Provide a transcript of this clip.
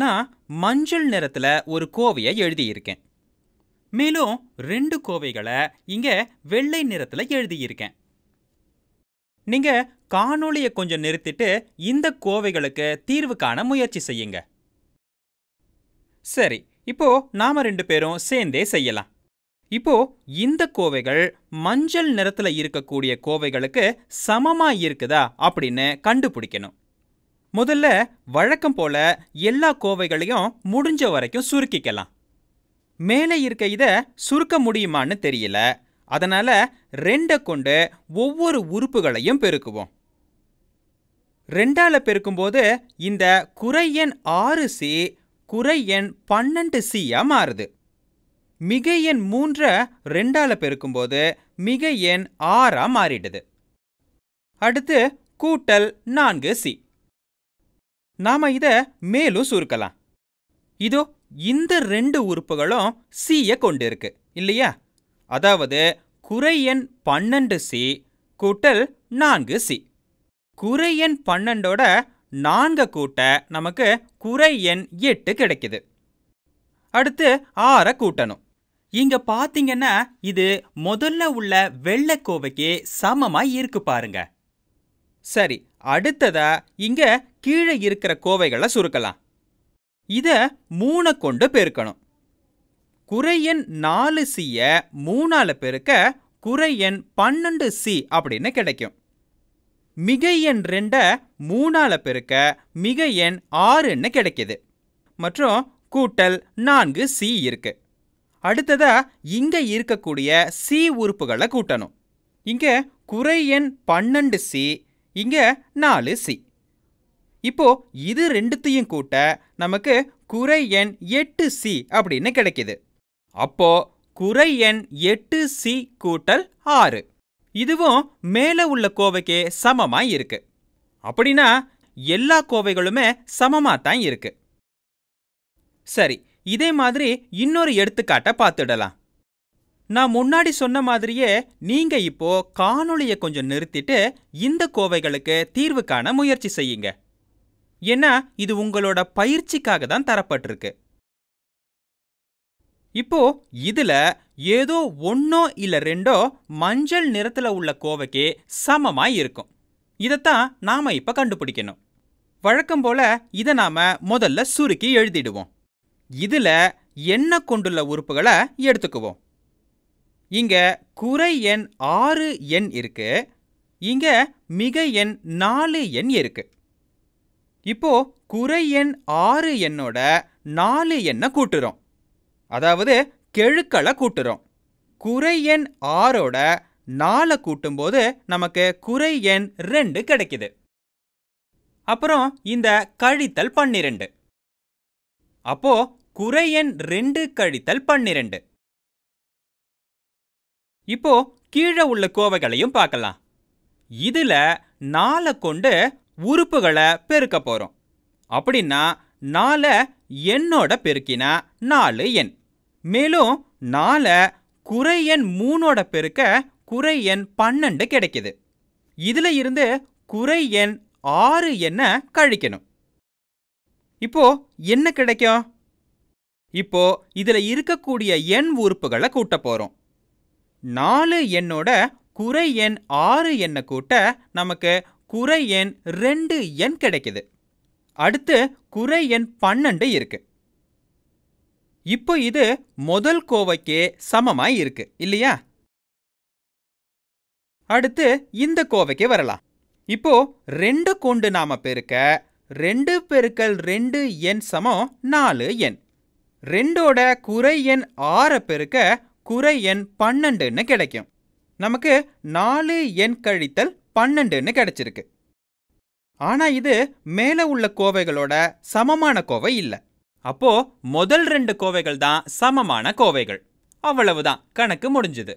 நான் மஞ்சள் நிறத்துல ஒரு கோவையை எழுதியிருக்கேன். மேலும் ரெண்டு கோவைகளை இங்க வெள்ளை நிறத்துல எழுதியிருக்கேன். நீங்க காணொளியை கொஞ்சம் நிறுத்திட்டு இந்த கோவைகளுக்கு தீர்வு காண முயற்சி செய்யுங்க. சரி இப்போ நாம ரெண்டு பேரும் சேர்ந்தே செய்யலாம். இப்போ இந்த கோவைகள் மஞ்சள் நிறத்துல இருக்கக்கூடிய கோவைகளுக்கு சமமா இருக்குதா அப்படின்னு கண்டுபிடிக்கணும். முதல்ல வழக்கம் போல எல்லா கோவைகளையும் முடிஞ்ச வரைக்கும் சுருக்கிக்கலாம். மேலே இருக்க இத சுருக்க முடியுமான்னு தெரியல. அதனால ரெண்டை கொண்டு ஒவ்வொரு உறுப்புகளையும் பெருக்குவோம். ரெண்டால பெருக்கும்போது இந்த குறை எண் ஆறு சி குறை எண் பன்னெண்டு சியா மாறுது. மிக எண் மூன்ற ரெண்டால பெருக்கும்போது மிகை எண் ஆறா மாறிடுது. அடுத்து கூட்டல் நான்கு சி நாம இத மேலும் சுருக்கலாம். இதோ இந்த ரெண்டு உறுப்புகளும் சியை கொண்டிருக்கு இல்லையா? அதாவது குறை எண் பன்னெண்டு சி கூட்டல் நான்கு சி குறை எண் பன்னெண்டோட நான்கு கூட்ட நமக்கு குறை எண் எட்டு கிடைக்குது. அடுத்து ஆறை கூட்டணும். இங்க பாத்தீங்கன்னா இது முதல்ல உள்ள வெள்ளக்கோவைக்கு சமமா இருக்கு பாருங்க. சரி அடுத்ததா இங்க கீழே இருக்கிற கோவைகளை சுருக்கலாம். இதை மூணை கொண்டு பெருக்கணும். குறை எண் நாலு சிய மூணால பெருக்க குறை எண் பன்னெண்டு சி அப்படின்னு கிடைக்கும். மிகை எண் ரெண்ட மூணால பெருக்க மிகை எண் ஆறுன்னு கிடைக்குது. மற்றும் கூட்டல் நான்கு சி இருக்கு. அடுத்ததா இங்க இருக்கக்கூடிய சி உறுப்புகளை கூட்டணும். இங்க குறை எண் பன்னெண்டு சி இங்க நாலு சி இப்போ இது ரெண்டுத்தையும் கூட்ட நமக்கு குறை எண் எட்டு சி அப்படின்னு கிடைக்குது. அப்போ குறை எண் எட்டு சி கூட்டல் ஆறு. இதுவும் மேலே உள்ள கோவைக்கு சமமா இருக்கு. அப்படின்னா எல்லா கோவைகளுமே சமமா தான் இருக்கு. சரி இதே மாதிரி இன்னொரு எடுத்துக்காட்டை பார்த்துடலாம். நான் முன்னாடி சொன்ன மாதிரியே நீங்க இப்போ காணொளியை கொஞ்சம் நிறுத்திட்டு இந்த கோவைகளுக்கு தீர்வு காண முயற்சி செய்யுங்க. ஏன்னா இது உங்களோட பயிற்சிக்காக தான் தரப்பட்டிருக்கு. இப்போ இதுல ஏதோ ஒன்னோ இல்ல ரெண்டோ மஞ்சள் நிறத்துல உள்ள கோவைக்கு சமமாய் இருக்கும். இதைத்தான் நாம இப்ப கண்டுபிடிக்கணும். வழக்கம் போல இதை நாம முதல்ல சுருக்கி எழுதிடுவோம். இதுல எண்ணெய் கொண்டுள்ள உறுப்புகளை எடுத்துக்குவோம். இங்க குறை எண் ஆறு எண் இருக்கு. இங்க மிக எண் நாலு எண் இருக்கு. இப்போ குறை எண் ஆறு எண்ணோட நாலு எண்ணை கூட்டுறோம்? அதாவது கெழுக்களை கூட்டுறோம். குறை எண் ஆறோட நாலை கூட்டும்போது நமக்கு குறை எண் ரெண்டு கிடைக்குது. அப்புறம் இந்த கழித்தல் பன்னிரெண்டு. அப்போ குறை எண் ரெண்டு கழித்தல் பன்னிரெண்டு. இப்போ கீழே உள்ள கோவைகளையும் பார்க்கலாம். இதுல நாலை கொண்டு உறுப்புகளை பெருக்க போறோம். அப்படின்னா நாலை எண்ணோட பெருக்கினா நாலு எண். மேலும் நாலை குறை எண் மூணோட பெருக்க குறை எண் பன்னெண்டு கிடைக்குது. இதுல இருந்து குறை எண் ஆறு எண்ணை கழிக்கணும். இப்போ என்ன கிடைக்கும்? இப்போ இதுல இருக்கக்கூடிய எண் உறுப்புகளை கூட்ட போறோம். நாலு எண்ணோட குறை எண் ஆறு எண்ணை கூட்ட நமக்கு குறை எண் ரெண்டு எண் கிடைக்குது. அடுத்து குறை எண் பன்னெண்டு இருக்கு. இப்போ இது முதல் கோவைக்கு சமமாய் இருக்கு இல்லையா? அடுத்து இந்த கோவைக்கு வரலாம். இப்போ ரெண்டு கொண்டு நாம பெருக்க ரெண்டு பெருக்கல் ரெண்டு எண் சமம் நாலு எண். ரெண்டோட குறை எண் ஆறை பெருக்க குறை எண் பன்னெண்டுன்னு கிடைக்கும். நமக்கு நாலு எண் கழித்தல் பன்னெண்டுன்னு கிடைச்சிருக்கு. ஆனா இது மேல உள்ள கோவைகளோட சமமான கோவை இல்ல. அப்போ முதல் ரெண்டு கோவைகள் தான் சமமான கோவைகள். அவ்வளவுதான். கணக்கு முடிஞ்சது.